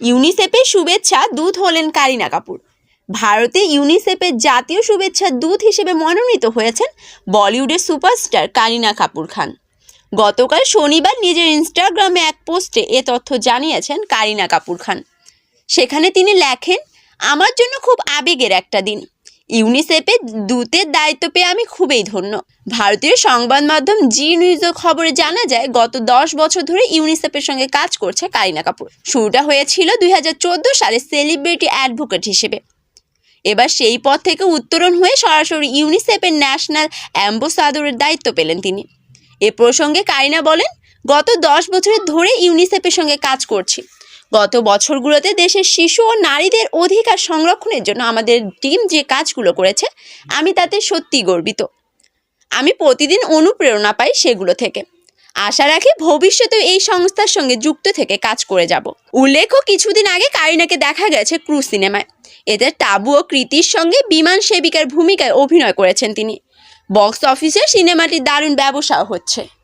ইউনিসেফের শুভেচ্ছা দূত হলেন কারিনা কাপুর। ভারতে ইউনিসেফের জাতীয় শুভেচ্ছা দূত হিসেবে মনোনীত হয়েছেন বলিউডের সুপারস্টার কারিনা কাপুর খান। গতকাল শনিবার নিজের ইনস্টাগ্রামে এক পোস্টে এ তথ্য জানিয়েছেন কারিনা কাপুর খান। সেখানে তিনি লেখেন, আমার জন্য খুব আবেগের একটা দিন। ইউনিসেফের দূতের দায়িত্ব পেয়ে আমি খুবই ধন্য। ভারতীয় সংবাদ মাধ্যম জি নিউজের খবরে জানা যায়, গত দশ বছর ধরে ইউনিসেফের সঙ্গে কাজ করছে কারিনা কাপুর। শুরুটা হয়েছিল দু হাজার চোদ্দ সালে সেলিব্রিটি অ্যাডভোকেট হিসেবে। এবার সেই পথ থেকে উত্তরণ হয়ে সরাসরি ইউনিসেফের ন্যাশনাল অ্যাম্বাসাদরের দায়িত্ব পেলেন তিনি। এ প্রসঙ্গে কারিনা বলেন, গত দশ বছর ধরে ইউনিসেফের সঙ্গে কাজ করছি। গত বছরগুলোতে দেশের শিশু ও নারীদের অধিকার সংরক্ষণের জন্য আমাদের টিম যে কাজগুলো করেছে, আমি তাতে সত্যি গর্বিত। আমি প্রতিদিন অনুপ্রেরণা পাই সেগুলো থেকে। আশা রাখি ভবিষ্যতেও এই সংস্থার সঙ্গে যুক্ত থেকে কাজ করে যাব। উল্লেখ্য, কিছুদিন আগে কারিনাকে দেখা গেছে ক্রু সিনেমায়। এতে টাবু ও কৃতির সঙ্গে বিমান সেবিকার ভূমিকায় অভিনয় করেছেন তিনি। বক্স অফিসে সিনেমাটির দারুণ ব্যবসাও হচ্ছে।